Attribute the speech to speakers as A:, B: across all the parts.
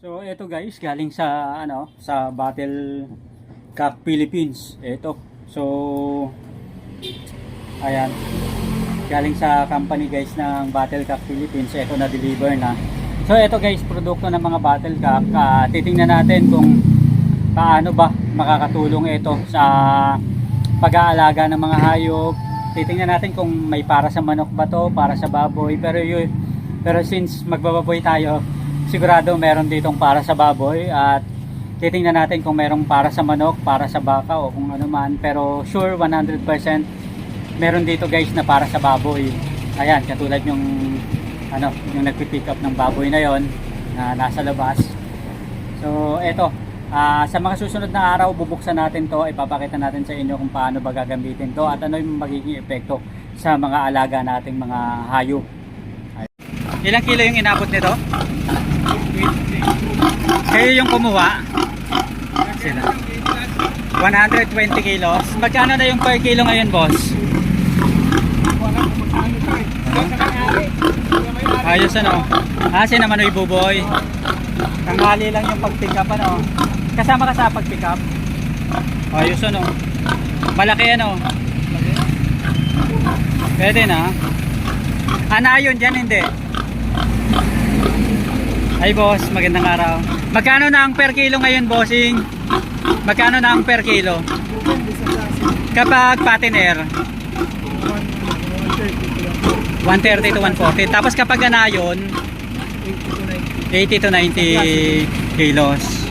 A: So ito guys, galing sa ano, sa Battle Cup Philippines. Ito. So ayan. Galing sa company guys ng Battle Cup Philippines. Ito na deliver na. So ito guys, produkto ng mga Battle Cup. Ah, titingnan natin kung paano ba makakatulong ito sa pag-aalaga ng mga hayop. Titingnan natin kung may para sa manok ba to, para sa baboy. Pero yun, pero since magbababoy tayo, sigurado meron ditong para sa baboy at titingnan natin kung merong para sa manok, para sa baka o kung ano man. Pero sure 100% meron dito guys na para sa baboy. Ayan, katulad yung ano, yung nagpi-pick up ng baboy na yon na nasa labas. So, eto. ah, sa mga susunod na araw, bubuksan natin to. Ipapakita natin sa inyo kung paano ba gagamitin to at ano yung magiging epekto sa mga alaga nating mga hayop. Ilang kilo yung inabot nito? Kayo yung kumuha? Sila. 120 kilos. Magkano na yung per kilo ngayon, boss? Ayos ano? Ah, si naman yung buboy. Tanghali lang yung pag-pick up ano. Kasama ka sa pag-pick up? Ayos ano? Malaki ano? Pwede na. Anayon dyan, hindi. Ay boss, magandang araw. Magkano na ang per kilo ngayon, bossing? Magkano na ang per kilo? Kapag patiner, 130 to 140. Tapos kapag anayon, 80 to 90 kilos.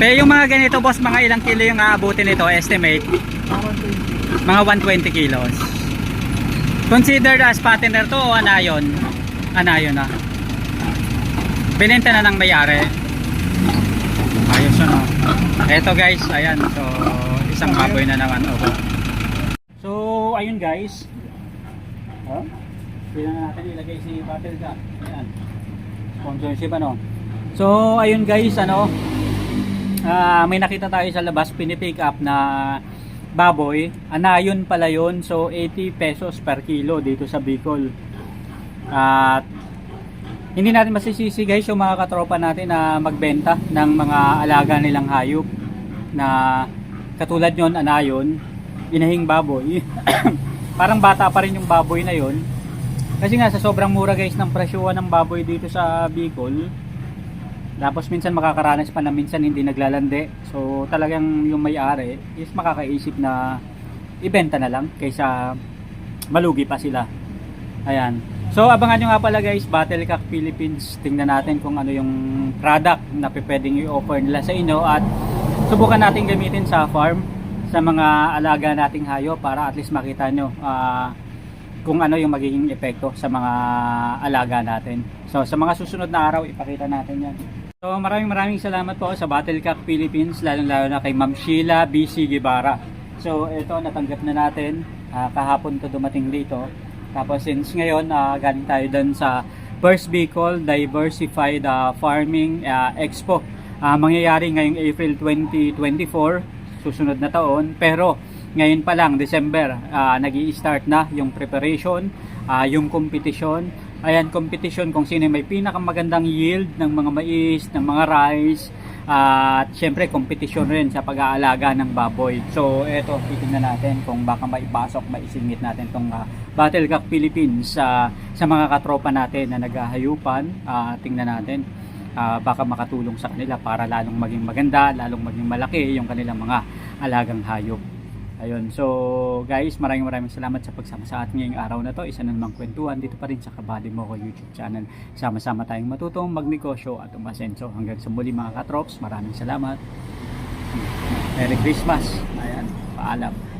A: Pero yung mga ganito, boss, mga ilang kilo yung aabutin nito, estimate? Mga 120 kilos. Considered as patiner to o anayon? Anayon na. Binenta na ng may-ari. Ayos oh. Eto guys, ayan. So, isang baboy na naman. Opo. So, ayun guys. Oh. Pila na natin ilagay si Battle ka. Ayan. Sponsorship ano. So, ayun guys, ano. ah may nakita tayo sa labas, pinipick up na baboy. Anayon pala yun. So, 80 pesos per kilo dito sa Bicol. At hindi natin masisisi guys yung mga katropa natin na magbenta ng mga alaga nilang hayop na katulad yon anayon, inahing baboy. Parang bata pa rin yung baboy na yon. Kasi nga sa sobrang mura guys ng presyuhan ng baboy dito sa Bicol. Tapos minsan makakaranas pa na minsan hindi naglalande. So talagang yung may-ari is makakaisip na ibenta na lang kaysa malugi pa sila. Ayan. So abangan nyo nga pala guys, Battle Cup Philippines. Tingnan natin kung ano yung product na pwedeng i-offer nila sa inyo at subukan natin gamitin sa farm sa mga alaga nating hayo para at least makita nyo ah, kung ano yung magiging epekto sa mga alaga natin. So sa mga susunod na araw, ipakita natin yan. So maraming maraming salamat po sa Battle Cup Philippines, lalong lalo na kay Ma'am Sheila BC Guevara. So ito, natanggap na natin. Ah, kahapon to dumating dito. Tapos since ngayon, ah, galing tayo dun sa First Bicol Diversified ah, Farming ah, Expo. Ah, mangyayari ngayong April 2024, susunod na taon. Pero ngayon pa lang, December, nag start na yung preparation, ah, yung competition. Ayan, competition kung sino may pinakamagandang yield ng mga mais, ng mga rice, at syempre competition rin sa pag-aalaga ng baboy. So eto, titingnan natin kung baka maipasok, maisingit natin tong ah, Battle Cup Philippines sa sa mga katropa natin na naghahayupan. Ah, tingnan natin ah, baka makatulong sa kanila para lalong maging maganda, lalong maging malaki yung kanilang mga alagang hayop. Ayun, so guys, maraming maraming salamat sa pagsama sa ating ngayong araw na to. Isa na namang kwentuhan dito pa rin sa Kabady Moko YouTube channel. Sama-sama tayong matutong magnegosyo at umasenso. Hanggang sa muli mga katrops, maraming salamat. Merry Christmas. Ayan, paalam.